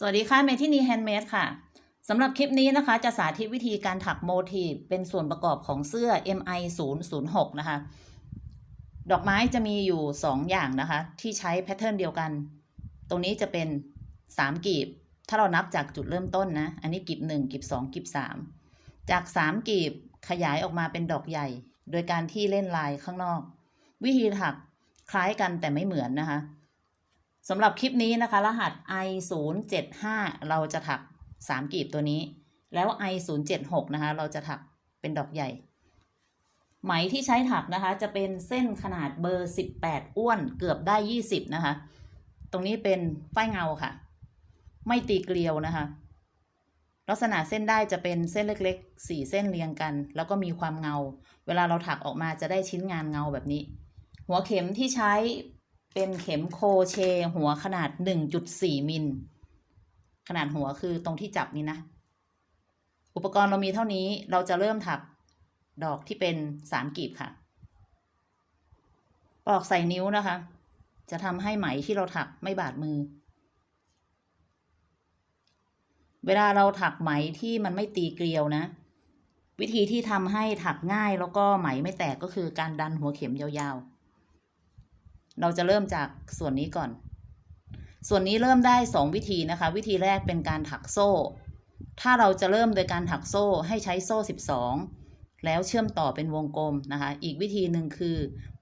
สวัสดีค่ะเมทินีแฮนด์เมดค่ะสำหรับคลิปนี้นะคะ จะสาธิตวิธีการถักโมทีฟเป็นส่วนประกอบของเสื้อ MI 0 0 6นะคะ ดอกไม้จะมีอยู่ 2 อย่างนะคะ ที่ใช้แพทเทิร์นเดียวกัน ตรงนี้จะเป็น 3กีบ ถ้าเรานับจากจุดเริ่มต้นนะ อันนี้กีบ1กีบ2กีบ3 จาก 3กีบขยายออกมาเป็นดอกใหญ่ โดยการที่เล่นลายข้างนอก วิธีถักคล้ายกันแต่ไม่เหมือนนะคะ สำหรับคลิปนี้นะคะ รหัส i 0 7 5เราจะถัก 3กีบตัวนี้ แล้ว i 0 7 6นะคะ เราจะถักเป็นดอกใหญ่ ไหมที่ใช้ถักนะคะ จะเป็นเส้นขนาดเบอร์ 18 อ้วนเกือบได้ 20 นะคะ ตรงนี้เป็นฝ้ายเงาค่ะ ไม่ตีเกลียวนะคะ ลักษณะเส้นได้จะเป็นเส้นเล็กๆ 4 เส้นเรียงกัน แล้วก็มีความเงา เวลาเราถักออกมาจะได้ชิ้นงานเงาแบบนี้ หัวเข็มที่ใช้ เป็นเข็มโคเชหัวขนาด 1.4 มิล ขนาดหัวคือตรงที่จับนี้นะ อุปกรณ์เรามีเท่านี้เราจะเริ่มถักดอกที่เป็นสามกีบค่ะ ปอกใส่นิ้วนะคะ จะทำให้ไหมที่เราถักไม่บาดมือ เวลาเราถักไหมที่มันไม่ตีเกลียวนะ วิธีที่ทำให้ถักง่ายแล้วก็ไหมไม่แตกก็คือการดันหัวเข็มยาวๆ เราจะเริ่มจากส่วนนี้ก่อน ส่วนนี้เริ่มได้ 2 วิธีนะคะ วิธีแรกเป็นการถักโซ่ ถ้าเราจะเริ่มโดยการถักโซ่ให้ใช้โซ่ 12 แล้วเชื่อมต่อเป็นวงกลมนะคะ อีกวิธีหนึ่งคือ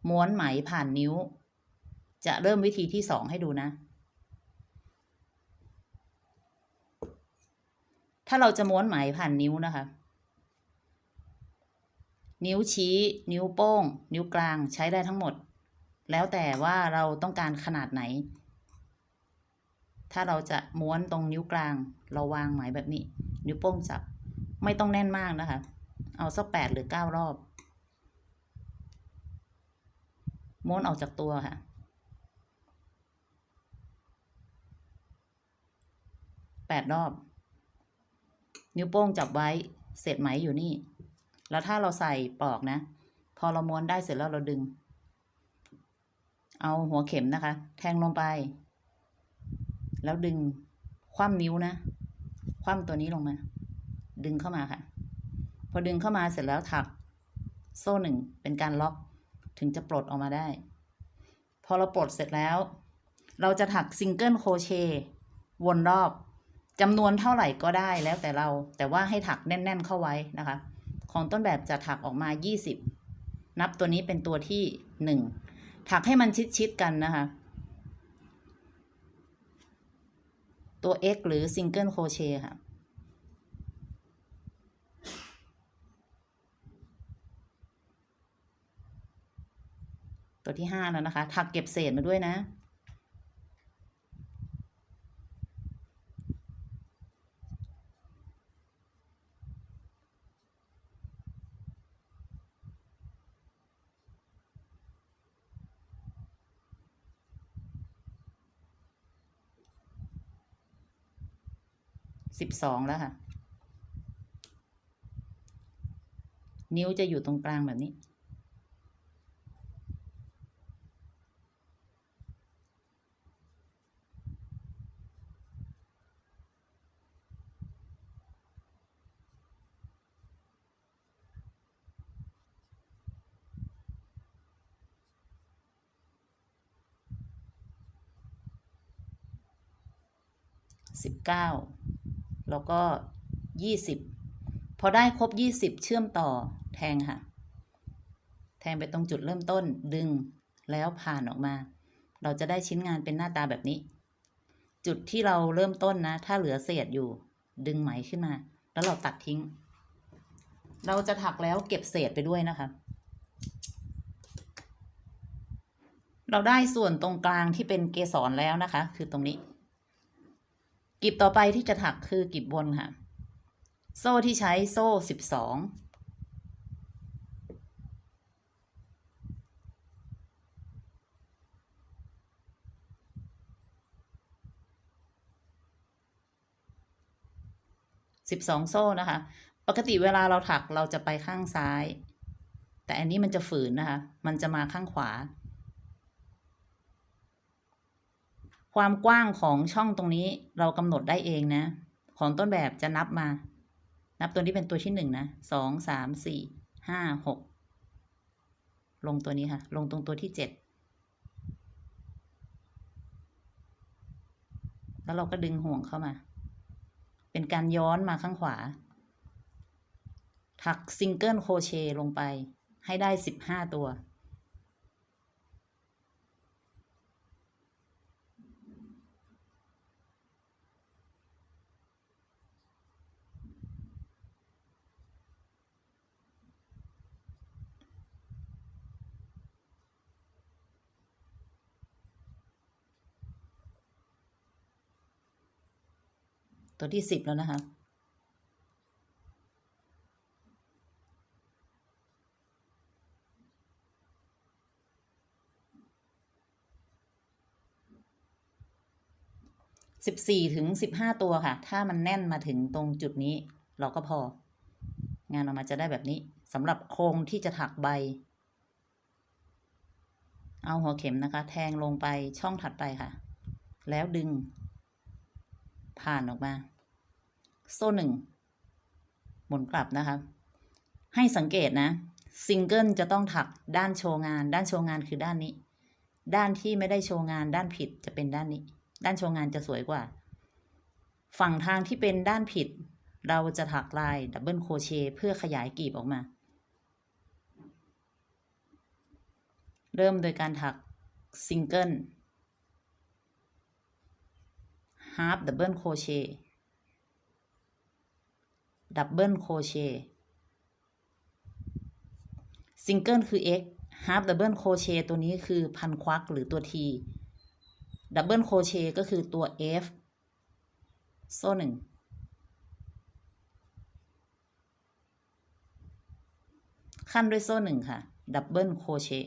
ม้วนไหมผ่านนิ้ว จะเริ่มวิธีที่ 2 ให้ดูนะ ถ้าเราจะม้วนไหมผ่านนิ้วนะคะนิ้วชี้ นิ้วโป้ง นิ้วกลางใช้ได้ทั้งหมด แล้วแต่ว่าเราต้องการขนาดไหน ถ้าเราจะม้วนตรงนิ้วกลาง เราวางไหมแบบนี้ นิ้วโป้งจับ ไม่ต้องแน่นมากนะคะ เอาสักแปดหรือเก้ารอบ ม้วนออกจากตัวค่ะแปดรอบ นิ้วโป้งจับไว้เศษไหมอยู่นี่ แล้วถ้าเราใส่ปลอกนะ พอเราม้วนได้เสร็จแล้วเราดึง เอาหัวเข็มนะคะ แทงลงไป แล้วดึงคว่ำนิ้วนะ คว่ำตัวนี้ลงมา ดึงเข้ามาค่ะ พอดึงเข้ามาเสร็จแล้วถัก โซ่หนึ่งเป็นการล็อกถึงจะปลดออกมาได้ พอเราปลดเสร็จแล้ว เราจะถักซิงเกิลโคเชวนรอบจำนวนเท่าไหร่ก็ได้แล้วแต่เรา แต่ว่าให้ถักแน่น ๆ เข้าไว้นะคะ ของต้นแบบจะถักออกมา 20 นับตัวนี้เป็นตัวที่ 1 ถักให้มันชิดๆกันนะคะ ตัว X หรือ Single Crochet ค่ะตัวที่ห้าแล้วนะคะ ถักเก็บเศษมาด้วยนะ สิบสองแล้วค่ะ นิ้วจะอยู่ตรงกลางแบบนี้ สิบเก้า แล้วก็ยี่สิบพอได้ครบยี่สิบเชื่อมต่อแทงค่ะ แทงไปตรงจุดเริ่มต้นดึงแล้วผ่านออกมา เราจะได้ชิ้นงานเป็นหน้าตาแบบนี้ จุดที่เราเริ่มต้นนะ ถ้าเหลือเศษอยู่ ดึงไหมขึ้นมา แล้วเราตัดทิ้ง เราจะถักแล้วเก็บเศษไปด้วยนะคะเราได้ส่วนตรงกลางที่เป็นเกสรแล้วนะคะ คือตรงนี้ กิบต่อไปที่จะถักคือกิบบนค่ะ โซ่ที่ใช้โซ่สิบสองสิบสองโซ่นะคะ ปกติเวลาเราถักเราจะไปข้างซ้าย แต่อันนี้มันจะฝืนนะคะ มันจะมาข้างขวา ความกว้างของช่องตรงนี้เรากำหนดได้เองนะ ของต้นแบบจะนับมา นับตัวนี้เป็นตัวที่หนึ่งนะสองสามสี่ห้าหกลงตัวนี้ค่ะ ลงตรงตัวที่เจ็ดแล้วเราก็ดึงห่วงเข้ามา เป็นการย้อนมาข้างขวา ถักซิงเกิลโครเชต์ลงไปให้ได้สิบห้าตัว ตัวที่สิบแล้วนะคะสิบสี่ถึงสิบห้าตัวค่ะ ถ้ามันแน่นมาถึงตรงจุดนี้ เราก็พอ งานออกมาจะได้แบบนี้สำหรับโครงที่จะถักใบ เอาหัวเข็มนะคะ แทงลงไปช่องถัดไปค่ะ แล้วดึงผ่านออกมา โซ่หนึ่งหมุนกลับนะคะ ให้สังเกตนะซิงเกิลจะต้องถักด้านโชว์งาน ด้านโชว์งานคือด้านนี้ ด้านที่ไม่ได้โชว์งานด้านผิดจะเป็นด้านนี้ ด้านโชว์งานจะสวยกว่า ฝั่งทางที่เป็นด้านผิด เราจะถักลายดับเบิลโครเชเพื่อขยายกลีบออกมา เริ่มโดยการถักซิงเกิล half double crochet ดับเบิลโคเชซิงเกิลคือ x half double crochet ตัวนี้คือพันควักหรือตัว t double crochet ก็คือตัว f โซ่หนึ่งขั้นด้วยโซ่หนึ่งค่ะ double crochet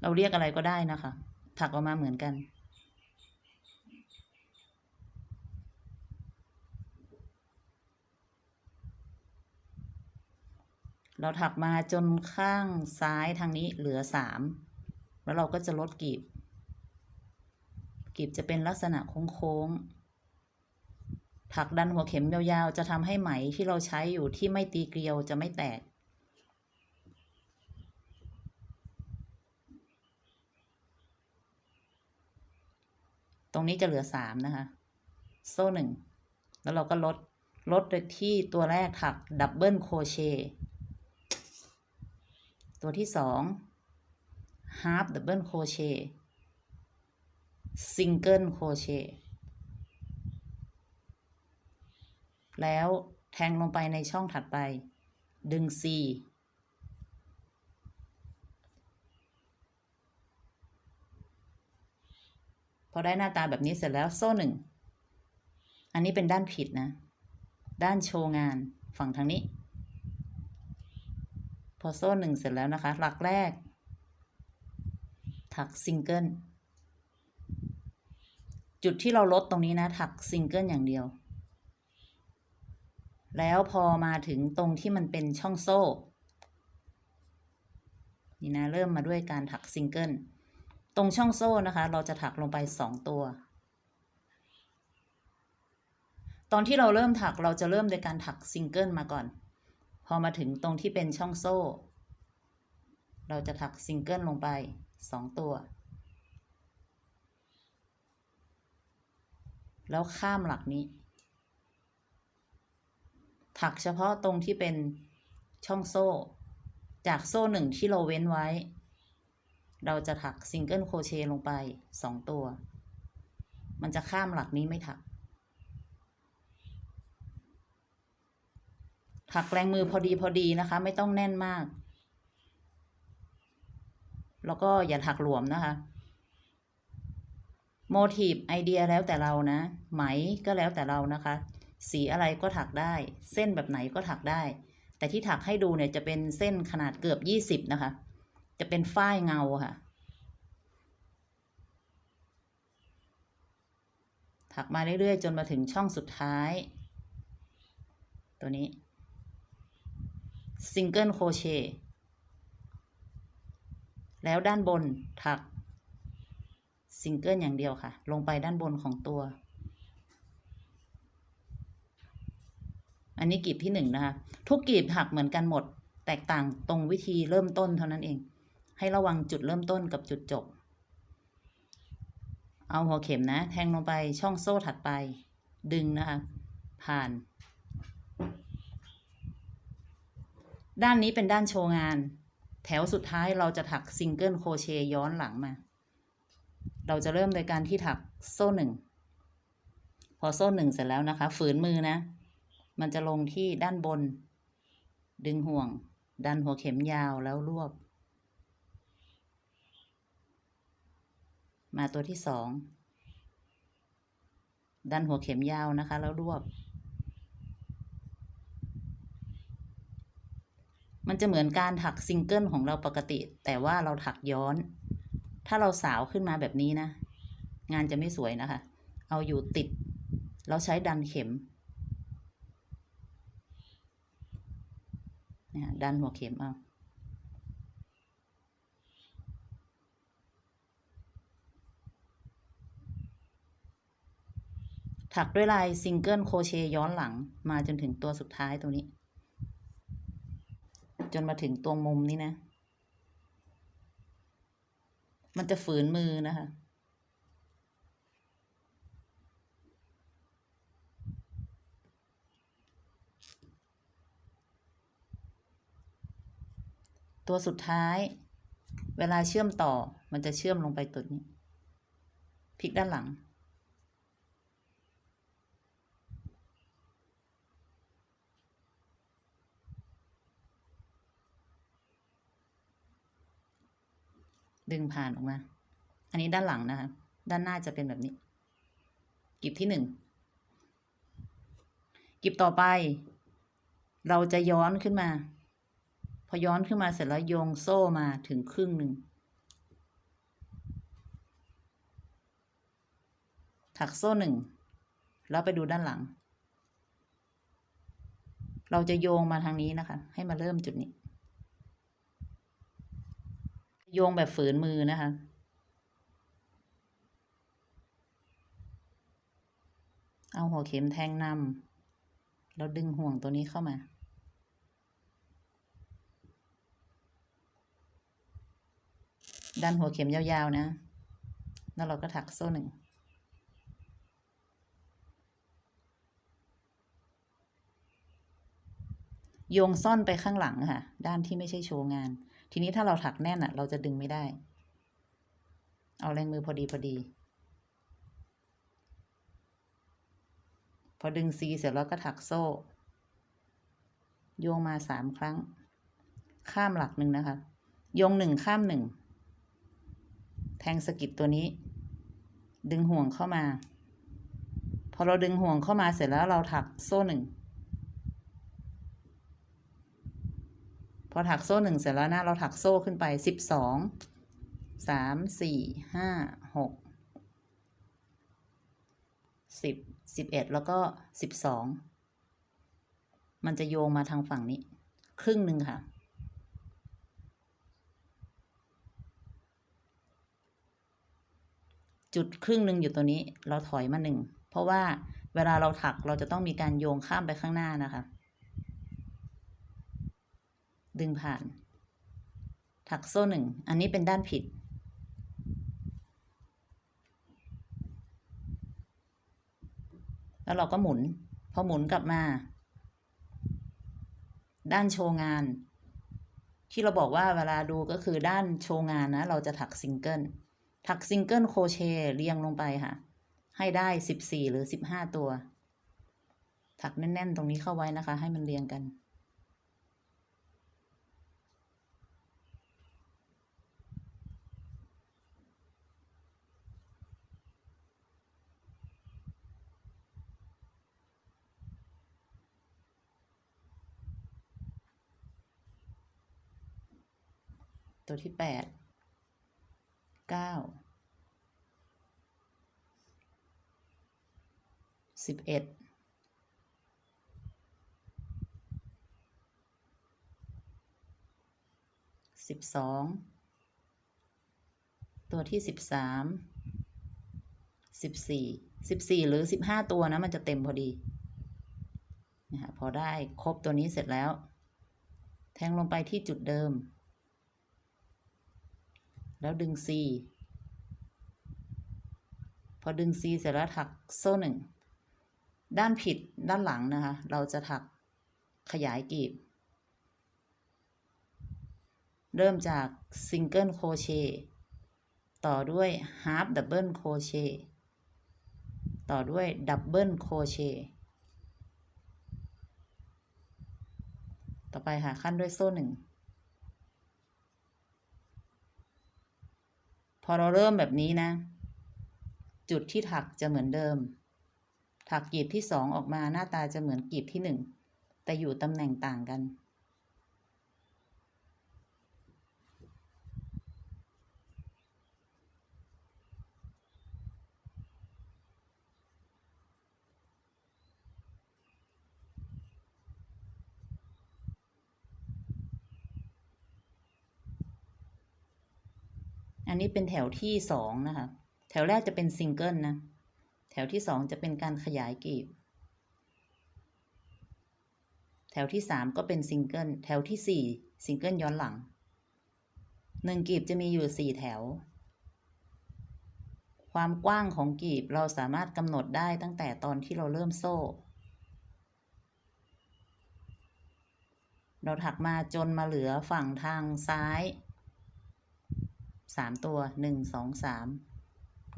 เราเรียกอะไรก็ได้นะคะ ถักออกมาเหมือนกัน เราถักมาจนข้างซ้ายทางนี้เหลือสามแล้วเราก็จะลดกลีบกลีบจะเป็นลักษณะโค้งๆ ถักดันหัวเข็มยาวๆ จะทำให้ไหมที่เราใช้อยู่ที่ไม่ตีเกลียวจะไม่แตก ตรงนี้จะเหลือสามนะคะ โซ่หนึ่ง แล้วเราก็ลด ลดโดยที่ตัวแรกถักดับเบิลโคเชต์ ตัวที่สองฮาร์ปดับเบิลโครเชต์ซิงเกิลโครเชต์แล้วแทงลงไปในช่องถัดไป ดึง C พอได้หน้าตาแบบนี้เสร็จแล้วโซ่หนึ่ง อันนี้เป็นด้านผิดนะ ด้านโชว์งานฝั่งทางนี้ อโซ่หนึ่งเสร็จแล้วนะคะ หลักแรก ถักซิงเกิลจุดที่เราลดตรงนี้นะ ถักซิงเกิลอย่างเดียว แล้วพอมาถึงตรงที่มันเป็นช่องโซ่ นี่นะ เริ่มมาด้วยการถักซิงเกิลตรงช่องโซ่นะคะ เราจะถักลงไปสองตัว ตอนที่เราเริ่มถักเราจะเริ่มโดยการถักซิงเกิลมาก่อน พอมาถึงตรงที่เป็นช่องโซ่ เราจะถักซิงเกิลลงไปสองตัว แล้วข้ามหลักนี้ ถักเฉพาะตรงที่เป็นช่องโซ่ จากโซ่หนึ่งที่เราเว้นไว้ เราจะถักซิงเกิลโครเชต์ลงไปสองตัว มันจะข้ามหลักนี้ไม่ถัก ถักแรงมือพอดีพอดีนะคะ ไม่ต้องแน่นมาก แล้วก็อย่าถักหลวมนะคะโมทีฟไอเดียแล้วแต่เรานะ ไหมก็แล้วแต่เรานะคะ สีอะไรก็ถักได้ เส้นแบบไหนก็ถักได้ แต่ที่ถักให้ดูเนี่ยจะเป็นเส้นขนาดเกือบยี่สิบนะคะ จะเป็นฝ้ายเงาค่ะ ถักมาเรื่อยๆ จนมาถึงช่องสุดท้าย ตัวนี้ ซิงเกิลโครเชต์แล้วด้านบนถักซิงเกิลอย่างเดียวค่ะ ลงไปด้านบนของตัว อันนี้กลีบที่หนึ่งนะคะ ทุกกลีบหักเหมือนกันหมด แตกต่างตรงวิธีเริ่มต้นเท่านั้นเอง ให้ระวังจุดเริ่มต้นกับจุดจบ เอาหัวเข็มนะ แทงลงไปช่องโซ่ถัดไป ดึงนะคะ ผ่าน ด้านนี้เป็นด้านโชว์งาน แถวสุดท้ายเราจะถักซิงเกิลโครเชย้อนหลังมา เราจะเริ่มโดยการที่ถักโซ่หนึ่ง พอโซ่หนึ่งเสร็จแล้วนะคะ ฝืนมือนะ มันจะลงที่ด้านบน ดึงห่วง ดันหัวเข็มยาวแล้วรวบ มาตัวที่สอง ดันหัวเข็มยาวนะคะ แล้วรวบ มันจะเหมือนการถักซิงเกิลของเราปกติ แต่ว่าเราถักย้อน ถ้าเราสาวขึ้นมาแบบนี้นะ งานจะไม่สวยนะคะ เอาอยู่ติด เราใช้ดันเข็มนดันหัวเข็มเอาถักด้วยลายซิงเกิลโคเชย้อนหลังมาจนถึงตัวสุดท้ายตรงนี้ จนมาถึงตรงมุมนี้นะ มันจะฝืนมือนะคะ ตัวสุดท้าย เวลาเชื่อมต่อมันจะเชื่อมลงไปตัวนี้ พลิกด้านหลัง ดึงผ่านออกมา อันนี้ด้านหลังนะคะ ด้านหน้าจะเป็นแบบนี้ กิบที่หนึ่ง กิบต่อไป เราจะย้อนขึ้นมา พอย้อนขึ้นมาเสร็จแล้วโยงโซ่มาถึงครึ่งหนึ่ง ถักโซ่หนึ่ง แล้วไปดูด้านหลัง เราจะโยงมาทางนี้นะคะ ให้มาเริ่มจุดนี้ โยงแบบฝืนมือนะคะ เอาหัวเข็มแทงนำแล้วดึงห่วงตัวนี้เข้ามา ดันหัวเข็มยาวๆนะ แล้วเราก็ถักโซ่หนึ่งโยงซ่อนไปข้างหลังค่ะ ด้านที่ไม่ใช่โชว์งาน ทีนี้ถ้าเราถักแน่นอะเราจะดึงไม่ได้ เอาแรงมือพอดีพอดี พอดึงซีเสร็จแล้วก็ถักโซ่ โยงมาสามครั้ง ข้ามหลักหนึ่งนะคะ โยงหนึ่งข้ามหนึ่ง แทงสกิดตัวนี้ ดึงห่วงเข้ามา พอเราดึงห่วงเข้ามาเสร็จแล้วเราถักโซ่หนึ่ง พอถักโซ่หนึ่งเสร็จแล้วนะเราถักโซ่ขึ้นไปสิบสองสามสี่ห้าหกสิบสิบเอ็ดแล้วก็สิบสองมันจะโยงมาทางฝั่งนี้ ครึ่งหนึ่งค่ะ จุดครึ่งหนึ่งอยู่ตัวนี้เราถอยมาหนึ่งเพราะว่าเวลาเราถักเราจะต้องมีการโยงข้ามไปข้างหน้านะคะ ดึงผ่าน ถักโซ่หนึ่ง อันนี้เป็นด้านผิด แล้วเราก็หมุน พอหมุนกลับมา ด้านโชว์งาน ที่เราบอกว่าเวลาดูก็คือด้านโชว์งานนะ เราจะถักซิงเกิล ถักซิงเกิลโครเชต์เรียงลงไปค่ะ ให้ได้สิบสี่หรือสิบห้าตัว ถักแน่น ๆ ตรงนี้เข้าไว้นะคะ ให้มันเรียงกัน ตัวที่แปดเก้าสิบเอ็ดสิบสองตัวที่สิบสามสิบสี่สิบสี่หรือสิบห้าตัวนะ มันจะเต็มพอดีนะคะพอได้ครบตัวนี้เสร็จแล้ว แทงลงไปที่จุดเดิม แล้วดึง C พอดึง C เสร็จแล้วถักโซ่หนึ่งด้านผิดด้านหลังนะคะ เราจะถักขยายกลีบ เริ่มจากซิงเกิลโคเชต่อด้วยฮาร์ d ดับเบิลโคเชต่อด้วยดับเบิลโคเชต่อไปค่ะขั้นด้วยโซ่หนึ่ง พอเราเริ่มแบบนี้นะ จุดที่ถักจะเหมือนเดิม ถักกลีบที่สองออกมาหน้าตาจะเหมือนกลีบที่หนึ่งแต่อยู่ตำแหน่งต่างกัน อั นนี้เป็นแถวที่สองนะคะ แถวแรกจะเป็นซิงเกิลนะ แถวที่สองจะเป็นการขยายกลีบ แถวที่สามก็เป็นซิงเกิล แถวที่สี่ซิงเกิลย้อนหลัง หนึ่งกลีบจะมีอยู่สี่แถว ความกว้างของกลีบเราสามารถกำหนดได้ตั้งแต่ตอนที่เราเริ่มโซ่ เราถักมาจนมาเหลือฝั่งทางซ้าย สามตัวหนึ่งสองสาม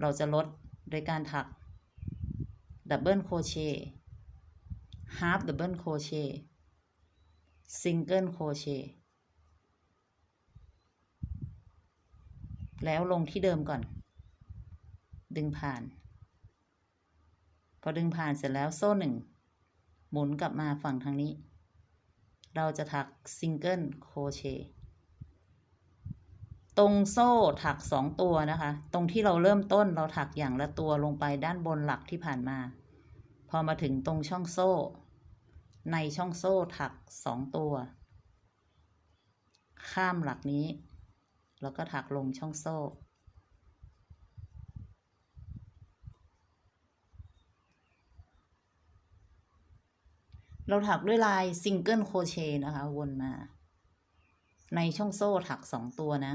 เราจะลดโดยการถักดับเบิลโคเชฮาร์ d ดับเบิลโคเชซิงเกิลโคเชแล้วลงที่เดิมก่อน ดึงผ่าน พอดึงผ่านเสร็จแล้วโซ่หนึ่ง หมุนกลับมาฝั่งทางนี้ เราจะถักซิงเกิลโคเช ตรงโซ่ถักสองตัวนะคะ ตรงที่เราเริ่มต้นเราถักอย่างละตัวลงไปด้านบนหลักที่ผ่านมา พอมาถึงตรงช่องโซ่ ในช่องโซ่ถักสองตัว ข้ามหลักนี้ แล้วก็ถักลงช่องโซ่ เราถักด้วยลายซิงเกิลโคเชนะคะ วนมา ในช่องโซ่ถักสองตัวนะ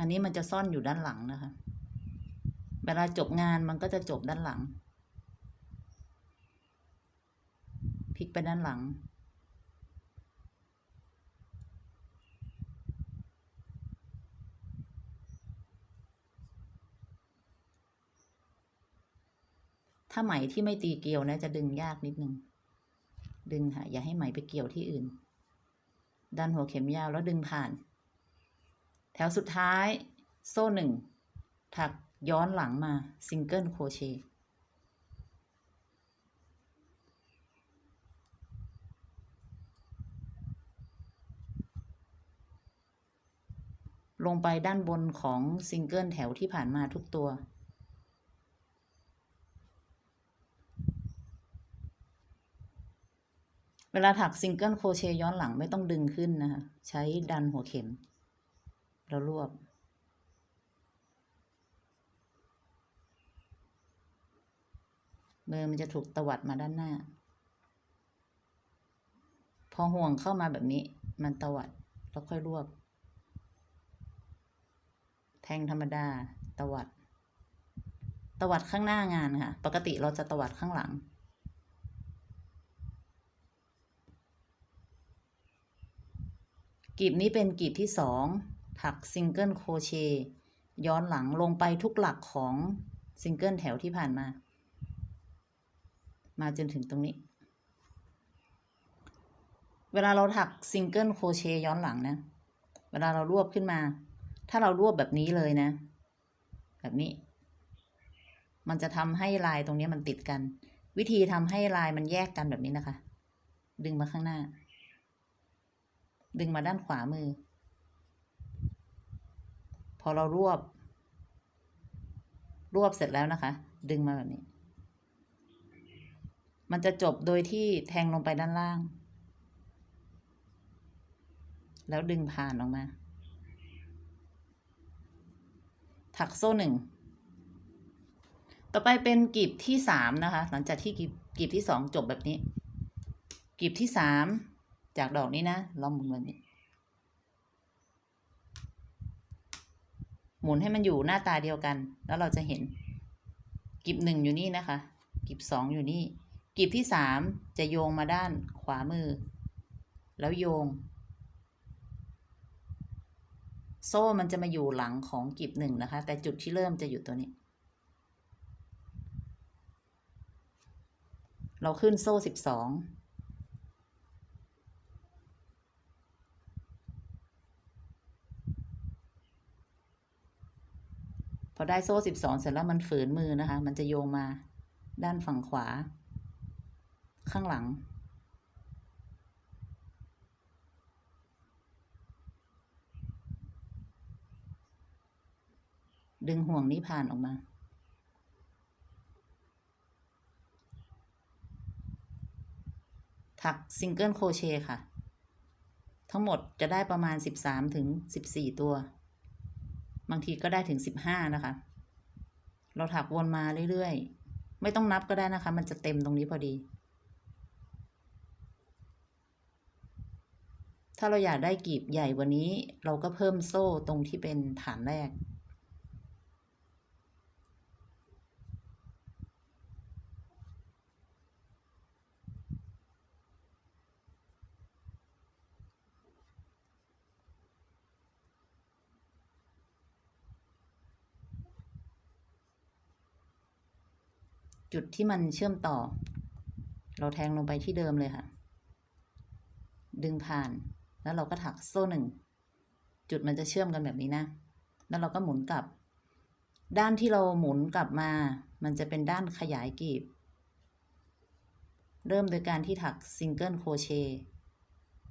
อันนี้มันจะซ่อนอยู่ด้านหลังนะคะ เวลาจบงานมันก็จะจบด้านหลัง พลิกไปด้านหลัง ถ้าไหมที่ไม่ตีเกลียวนะจะดึงยากนิดนึง ดึงค่ะ อย่าให้ไหมไปเกี่ยวที่อื่น ดันหัวเข็มยาวแล้วดึงผ่าน แถวสุดท้ายโซ่หนึ่งถักย้อนหลังมาซิงเกิลโครเชต์ลงไปด้านบนของซิงเกิลแถวที่ผ่านมาทุกตัว เวลาถักซิงเกิลโคเชต์ย้อนหลังไม่ต้องดึงขึ้นนะคะ ใช้ดันหัวเข็ม แล้วรวบ มือมันจะถูกตวัดมาด้านหน้า พอห่วงเข้ามาแบบนี้ มันตวัดแล้วค่อยรวบ แทงธรรมดาตวัด ตวัดข้างหน้างานค่ะ ปกติเราจะตวัดข้างหลังกลีบนี้เป็นกลีบที่สอง ถักซิงเกิลโคเชต์ย้อนหลังลงไปทุกหลักของซิงเกิลแถวที่ผ่านมา มาจนถึงตรงนี้ เวลาเราถักซิงเกิลโคเชต์ย้อนหลังนะ เวลาเรารวบขึ้นมา ถ้าเรารวบแบบนี้เลยนะ แบบนี้ มันจะทำให้ลายตรงนี้มันติดกัน วิธีทำให้ลายมันแยกกันแบบนี้นะคะ ดึงมาข้างหน้า ดึงมาด้านขวามือ พอเรารวบ รวบเสร็จแล้วนะคะ ดึงมาแบบนี้ มันจะจบโดยที่แทงลงไปด้านล่าง แล้วดึงผ่านออกมา ถักโซ่หนึ่ง ต่อไปเป็นกลีบที่สามนะคะ หลังจากที่กลีบกลีบที่สองจบแบบนี้กลีบที่สามจากดอกนี้นะ เราหมุนแบบนี้ หมุนให้มันอยู่หน้าตาเดียวกัน แล้วเราจะเห็นกลีบหนึ่งอยู่นี่นะคะกลีบสองอยู่นี่กลีบที่สามจะโยงมาด้านขวามือ แล้วโยง โซ่มันจะมาอยู่หลังของกลีบหนึ่งนะคะ แต่จุดที่เริ่มจะอยู่ตัวนี้ เราขึ้นโซ่สิบสอง อได้โซ่สิบสองเสร็จแล้วมันฝืนมือนะคะ มันจะโยงมาด้านฝั่งขวา ข้างหลัง ดึงห่วงนี้ผ่านออกมา ถักซิงเกิลโคเชค่ะ ทั้งหมดจะได้ประมาณ 13ถึง14 ตัว บางทีก็ได้ถึงสิบห้านะคะ เราถักวนมาเรื่อยๆ ไม่ต้องนับก็ได้นะคะ มันจะเต็มตรงนี้พอดี ถ้าเราอยากได้กีบใหญ่กว่านี้ เราก็เพิ่มโซ่ตรงที่เป็นฐานแรก จุดที่มันเชื่อมต่อ เราแทงลงไปที่เดิมเลยค่ะ ดึงผ่าน แล้วเราก็ถักโซ่หนึ่ง จุดมันจะเชื่อมกันแบบนี้นะ แล้วเราก็หมุนกลับ ด้านที่เราหมุนกลับมา มันจะเป็นด้านขยายกลีบ เริ่มโดยการที่ถักซิงเกิลโครเชต์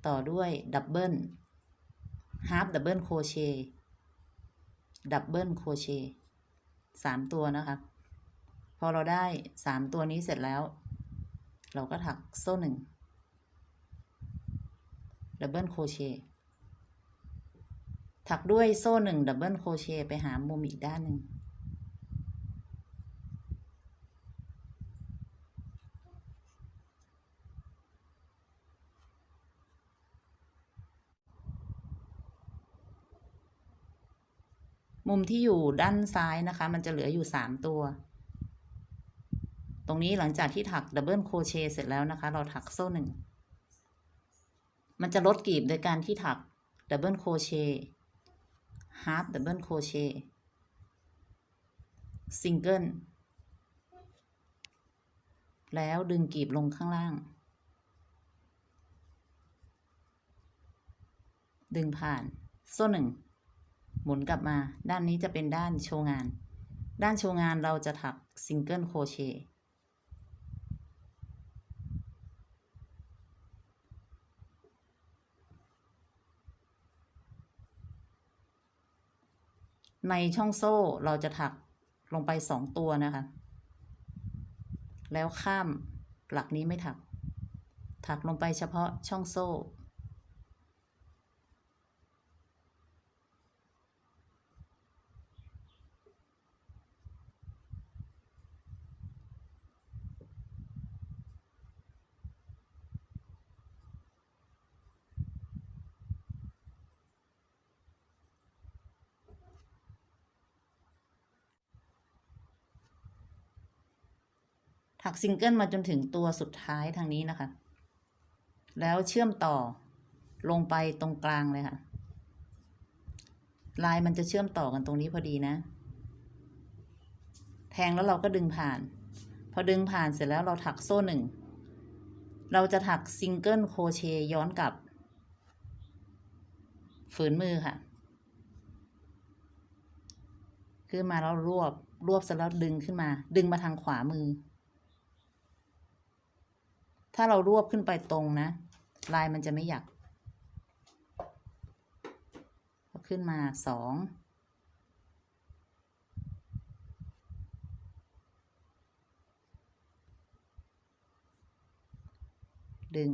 ต่อด้วยดับเบิลฮาร์ปดับเบิลโครเชต์ดับเบิลโครเชต์สามตัวนะคะ พอเราได้สามตัวนี้เสร็จแล้ว เราก็ถักโซ่หนึ่งดับเบิลโครเชต์ถักด้วยโซ่หนึ่งดับเบิลโครเชต์ไปหามุมอีกด้านหนึ่งมุมที่อยู่ด้านซ้ายนะคะ มันจะเหลืออยู่สามตัว ตรงนี้หลังจากที่ถักดับเบิลโคเชต์เสร็จแล้วนะคะ เราถักโซ่หนึ่งมันจะลดกลีบโดยการที่ถักดับเบิลโคเชต์ฮาร์ปดับเบิลโคเชต์ซิงเกิลแล้วดึงกลีบลงข้างล่าง ดึงผ่านโซ่หนึ่งหมุนกลับมา ด้านนี้จะเป็นด้านโชว์งาน ด้านโชว์งานเราจะถักซิงเกิลโคเชต์ ในช่องโซ่เราจะถักลงไปสองตัวนะคะ แล้วข้ามหลักนี้ไม่ถัก ถักลงไปเฉพาะช่องโซ่ ถักซิงเกิลมาจนถึงตัวสุดท้ายทางนี้นะคะ แล้วเชื่อมต่อลงไปตรงกลางเลยค่ะ ลายมันจะเชื่อมต่อกันตรงนี้พอดีนะ แทงแล้วเราก็ดึงผ่าน พอดึงผ่านเสร็จแล้วเราถักโซ่หนึ่ง เราจะถักซิงเกิลโครเชต์ย้อนกลับ ฝืนมือค่ะ ขึ้นมาแล้วรวบรวบเสร็จแล้วดึงขึ้นมา ดึงมาทางขวามือ ถ้าเรารวบขึ้นไปตรงนะ ลายมันจะไม่หยักขึ้นมาสองดึง ด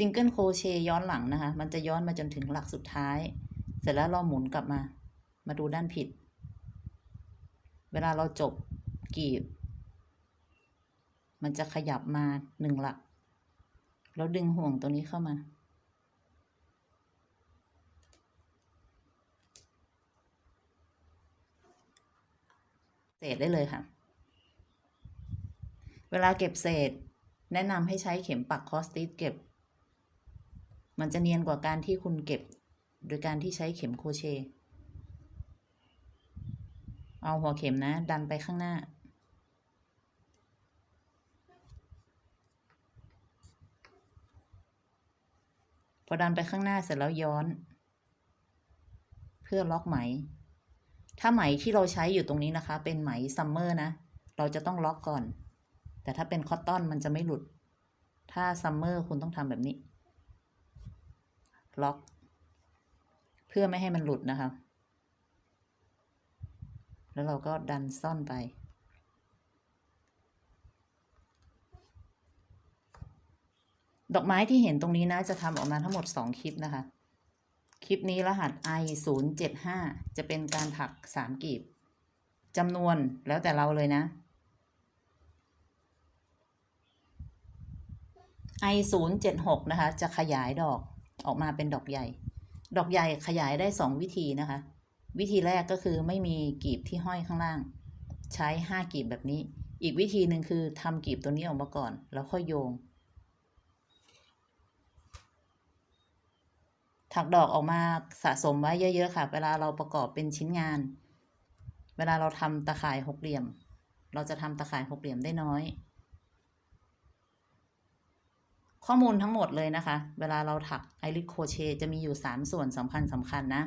ซิงเกิลโคเชย้อนหลังนะคะ มันจะย้อนมาจนถึงหลักสุดท้าย เสร็จแล้วเราหมุนกลับมา มาดูด้านผิด เวลาเราจบกีบ มันจะขยับมาหนึ่งหลัก แล้วดึงห่วงตัวนี้เข้ามา เศษได้เลยค่ะ เวลาเก็บเศษ แนะนำให้ใช้เข็มปักคอสติสเก็บ มันจะเนียนกว่าการที่คุณเก็บ โดยการที่ใช้เข็มโครเชต์เอาหัวเข็มนะ ดันไปข้างหน้า พอดันไปข้างหน้าเสร็จแล้วย้อน เพื่อล็อกไหม ถ้าไหมที่เราใช้อยู่ตรงนี้นะคะ เป็นไหมซัมเมอร์นะ เราจะต้องล็อกก่อน แต่ถ้าเป็นคอตตอนมันจะไม่หลุด ถ้าซัมเมอร์คุณต้องทำแบบนี้ ล็อก เพื่อไม่ให้มันหลุดนะคะ แล้วเราก็ดันซ่อนไป ดอกไม้ที่เห็นตรงนี้นะจะทำออกมาทั้งหมด 2 คลิปนะคะ คลิปนี้รหัส i 0 7 5จะเป็นการถัก 3กีบจำนวนแล้วแต่เราเลยนะ i 0 7 6นะคะ จะขยายดอก ออกมาเป็นดอกใหญ่ ดอกใหญ่ขยายได้2วิธีนะคะ วิธีแรกก็คือไม่มีกีบที่ห้อยข้างล่าง ใช้5กีบแบบนี้ อีกวิธีหนึ่งคือทำกีบตัวนี้ออกมาก่อน แล้วค่อยโยง ถักดอกออกมาสะสมไว้เยอะๆค่ะ เวลาเราประกอบเป็นชิ้นงาน เวลาเราทำตะข่ายหกเหลี่ยม เราจะทำตะข่ายหกเหลี่ยมได้น้อย ข้อมูลทั้งหมดเลยนะคะ เวลาเราถักไอริสโคเชจะมีอยู่ 3 ส่วนสำคัญสำคัญนะ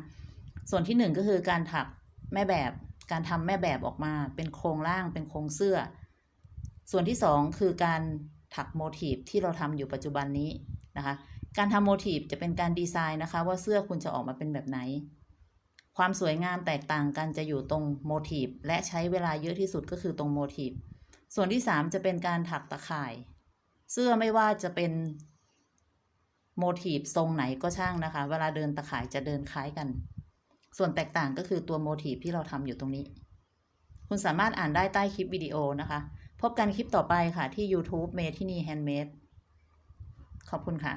ส่วนที่ 1 ก็คือการถักแม่แบบ การทำแม่แบบออกมาเป็นโครงล่างเป็นโครงเสื้อ ส่วนที่ 2 คือการถักโมทีฟที่เราทำอยู่ปัจจุบันนี้นะคะ การทำโมทีฟจะเป็นการดีไซน์นะคะ ว่าเสื้อคุณจะออกมาเป็นแบบไหน ความสวยงามแตกต่างกันจะอยู่ตรงโมทีฟและใช้เวลาเยอะที่สุดก็คือตรงโมทีฟส่วนที่ 3 จะเป็นการถักตะข่าย เสื้อไม่ว่าจะเป็นโมทีฟทรงไหนก็ช่างนะคะ เวลาเดินตะข่ายจะเดินคล้ายกัน ส่วนแตกต่างก็คือตัวโมทีฟที่เราทำอยู่ตรงนี้ คุณสามารถอ่านได้ใต้คลิปวิดีโอนะคะ พบกันคลิปต่อไปค่ะที่ YouTube เมทินีแฮนด์เมดขอบคุณค่ะ